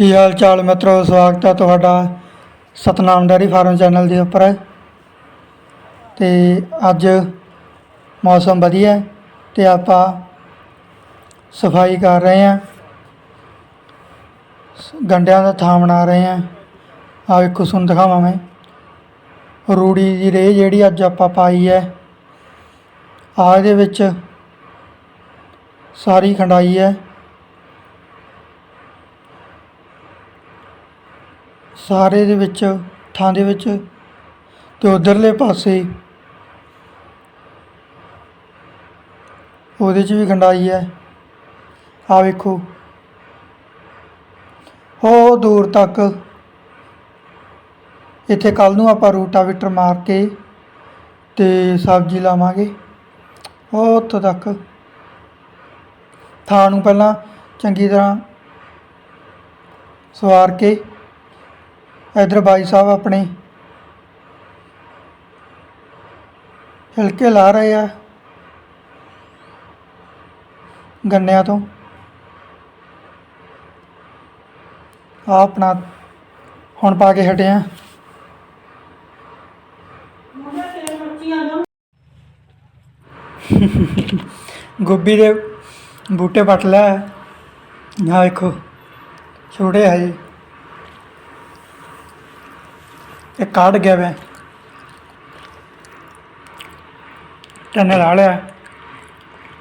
ਕੀ ਹਾਲ ਚਾਲ ਮਿੱਤਰੋ? ਸਵਾਗਤ ਹੈ ਤੁਹਾਡਾ ਸਤਨਾਮ ਡੈਰੀ ਫਾਰਮ ਚੈਨਲ ਦੇ ਉੱਪਰ। ਤੇ ਅੱਜ ਮੌਸਮ ਵਧੀਆ ਹੈ ਤੇ ਆਪਾਂ ਸਫ਼ਾਈ ਕਰ ਰਹੇ ਹਾਂ। ਸ- ਗੰਡਿਆਂ ਦਾ ਥਾਂ ਬਣਾ ਰਹੇ ਹਾਂ। ਆ ਵੇਖੋ, ਤੁਹਾਨੂੰ ਦਿਖਾਵਾਂ ਮੈਂ। ਰੂੜੀ ਦੀ ਰੇਹ ਜਿਹੜੀ ਅੱਜ ਆਪਾਂ ਪਾਈ ਹੈ। ਆ ਇਹਦੇ ਵਿੱਚ ਸਾਰੀ ਖੰਡਾਈ ਹੈ। ਸਾਰੇ ਦੇ ਵਿੱਚ, ਥਾਂ ਦੇ ਵਿੱਚ ਤੇ ਉਧਰਲੇ ਪਾਸੇ ਉਹਦੇ 'ਚ ਵੀ ਖੰਡਾਈ ਹੈ। ਆ ਵੇਖੋ। ਉਹ ਦੂਰ ਤੱਕ ਇੱਥੇ ਕੱਲ ਨੂੰ ਆਪਾਂ ਰੂਟਾਵੀਟਰ ਮਾਰ ਕੇ ਤੇ ਸਬਜ਼ੀ ਲਾਵਾਂਗੇ। ਉਹ ਉੱਥੋਂ ਤੱਕ ਥਾਂ ਨੂੰ ਪਹਿਲਾਂ ਚੰਗੀ ਤਰ੍ਹਾਂ ਸਵਾਰ ਕੇ ਇਧਰ ਬਾਈ ਸਾਹਿਬ ਆਪਣੇ। ਹਲਕੇ ਲਾ ਰਹੇ ਆ। ਗੰਨਿਆਂ ਤੋਂ। ਆ ਆਪਣਾ ਹੁਣ ਪਾ ਕੇ ਹਟੇ ਆ। ਗੋਭੀ ਦੇ ਬੂਟੇ ਪੱਟ ਲੈ ਆ ਵੇਖੋ, ਛੋਟੇ ਆ ਜੀ ਇਹ ਗਿਆ ਵੇ। ਟੰਨੇ ਲਾ ਲਿਆ।